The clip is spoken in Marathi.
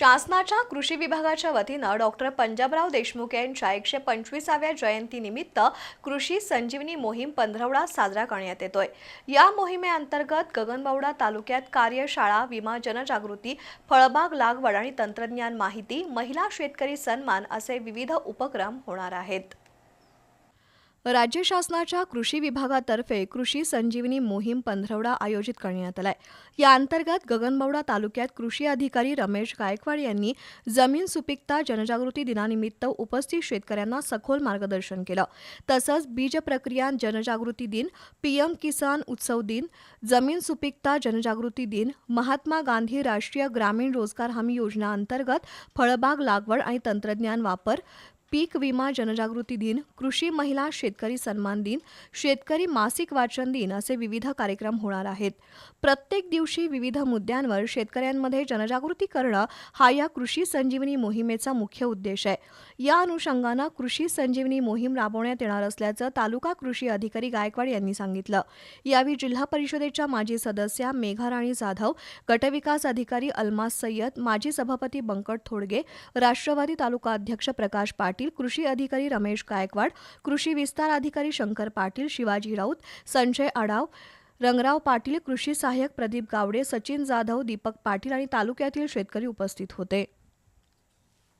शासनाच्या कृषी विभागाच्या वतीनं डॉक्टर पंजाबराव देशमुख यांच्या एकशे पंचवीसाव्या जयंतीनिमित्त कृषी संजीवनी मोहीम पंधरवडा साजरा करण्यात येतोय. या मोहिमेअंतर्गत गगनबावडा तालुक्यात कार्यशाळा विमा जनजागृती फळबाग लागवड आणि तंत्रज्ञान माहिती महिला शेतकरी सन्मान असे विविध उपक्रम होणार आहेत. राज्य शासनाच्या कृषी विभागातर्फे कृषी संजीवनी मोहीम पंधरवडा आयोजित करण्यात आलाय. या अंतर्गत गगनबावडा तालुक्यात कृषी अधिकारी रमेश गायकवाड यांनी जमीन सुपीकता जनजागृती दिनानिमित्त उपस्थित शेतकऱ्यांना सखोल मार्गदर्शन केलं. तसंच बीज प्रक्रिया जनजागृती दिन पीएम किसान उत्सव दिन जमीन सुपीकता जनजागृती दिन महात्मा गांधी राष्ट्रीय ग्रामीण रोजगार हमी योजना अंतर्गत फळबाग लागवड आणि तंत्रज्ञान वापर पीक विमा जनजागृती दिन कृषी महिला शेतकरी सन्मान दिन शेतकरी मासिक वाचन दिन असे विविध कार्यक्रम होणार आहेत. प्रत्येक दिवशी विविध मुद्द्यांवर शेतकऱ्यांमध्ये जनजागृती करणं हा या कृषी संजीवनी मोहिमेचा मुख्य उद्देश आहे. या अनुषंगानं कृषी संजीवनी मोहीम राबवण्यात येणार असल्याचं तालुका कृषी अधिकारी गायकवाड यांनी सांगितलं. यावेळी जिल्हा परिषदेच्या माजी सदस्या मेघाराणी जाधव गटविकास अधिकारी अल्मास सय्यद माजी सभापती बंकट थोडगे राष्ट्रवादी तालुका अध्यक्ष प्रकाश पाटील कृषी अधिकारी रमेश गायकवाड कृषी विस्तार अधिकारी शंकर पाटील शिवाजी राऊत संजय आडाव रंगराव पाटील कृषी सहाय्यक प्रदीप गावडे सचिन जाधव दीपक पाटील आणि तालुक्यातील शेतकरी उपस्थित होते.